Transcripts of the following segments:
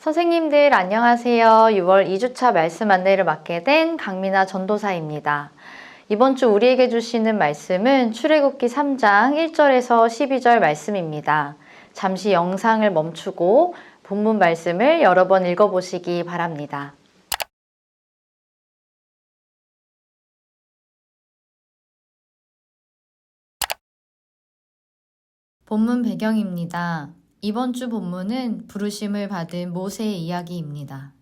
선생님들 안녕하세요. 6월 2주차 말씀 안내를 맡게 된 강민아 전도사입니다. 이번 주 우리에게 주시는 말씀은 출애굽기 3장 1절에서 12절 말씀입니다. 잠시 영상을 멈추고 본문 말씀을 여러 번 읽어보시기 바랍니다. 본문 배경입니다. 이번 주 본문은 부르심을 받은 모세의 이야기입니다.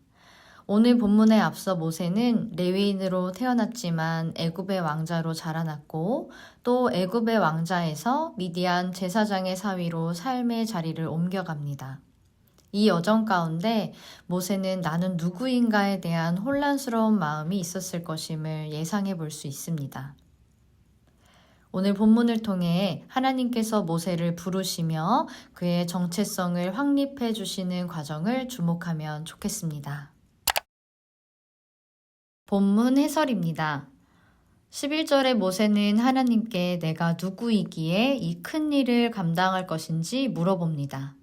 오늘 본문에 앞서 모세는 레위인으로 태어났지만 애굽의 왕자로 자라났고 또 애굽의 왕자에서 미디안 제사장의 사위로 삶의 자리를 옮겨갑니다. 이 여정 가운데 모세는 나는 누구인가에 대한 혼란스러운 마음이 있었을 것임을 예상해 볼 수 있습니다. 오늘 본문을 통해 하나님께서 모세를 부르시며 그의 정체성을 확립해 주시는 과정을 주목하면 좋겠습니다. 본문 해설입니다. 11절에 모세는 하나님께 내가 누구이기에 이 큰 일을 감당할 것인지 물어봅니다.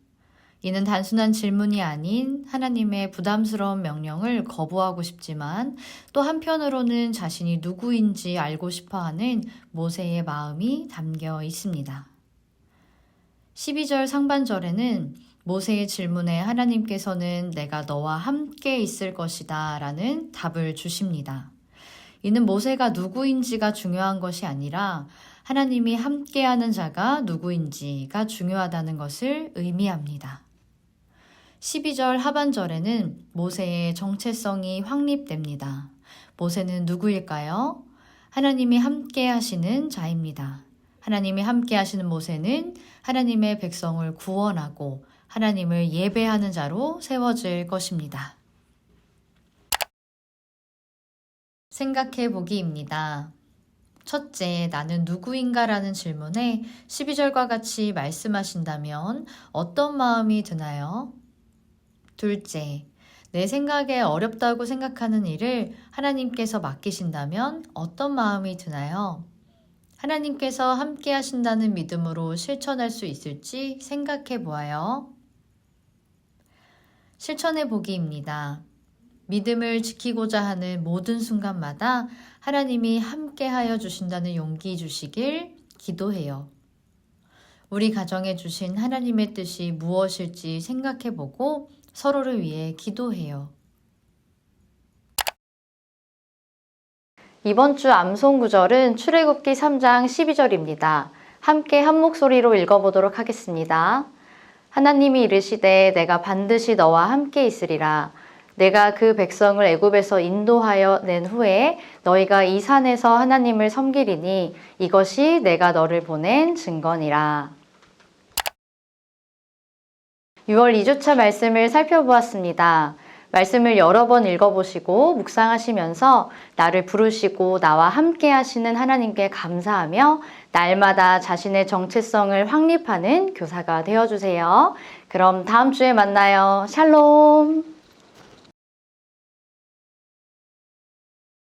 이는 단순한 질문이 아닌 하나님의 부담스러운 명령을 거부하고 싶지만 또 한편으로는 자신이 누구인지 알고 싶어 하는 모세의 마음이 담겨 있습니다. 12절 상반절에는 모세의 질문에 하나님께서는 내가 너와 함께 있을 것이다 라는 답을 주십니다. 이는 모세가 누구인지가 중요한 것이 아니라 하나님이 함께하는 자가 누구인지가 중요하다는 것을 의미합니다. 12절 하반절에는 모세의 정체성이 확립됩니다. 모세는 누구일까요? 하나님이 함께 하시는 자입니다. 하나님이 함께 하시는 모세는 하나님의 백성을 구원하고 하나님을 예배하는 자로 세워질 것입니다. 생각해 보기입니다. 첫째, 나는 누구인가라는 질문에 12절과 같이 말씀하신다면 어떤 마음이 드나요? 둘째, 내 생각에 어렵다고 생각하는 일을 하나님께서 맡기신다면 어떤 마음이 드나요? 하나님께서 함께 하신다는 믿음으로 실천할 수 있을지 생각해 보아요. 실천해 보기입니다. 믿음을 지키고자 하는 모든 순간마다 하나님이 함께 하여 주신다는 용기 주시길 기도해요. 우리 가정에 주신 하나님의 뜻이 무엇일지 생각해 보고 서로를 위해 기도해요. 이번 주 암송 구절은 출애굽기 3장 12절입니다. 함께 한 목소리로 읽어보도록 하겠습니다. 하나님이 이르시되 내가 반드시 너와 함께 있으리라. 내가 그 백성을 애굽에서 인도하여 낸 후에 너희가 이 산에서 하나님을 섬기리니 이것이 내가 너를 보낸 증거니라. 6월 2주차 말씀을 살펴보았습니다. 말씀을 여러 번 읽어보시고 묵상하시면서 나를 부르시고 나와 함께 하시는 하나님께 감사하며 날마다 자신의 정체성을 확립하는 교사가 되어주세요. 그럼 다음 주에 만나요. 샬롬!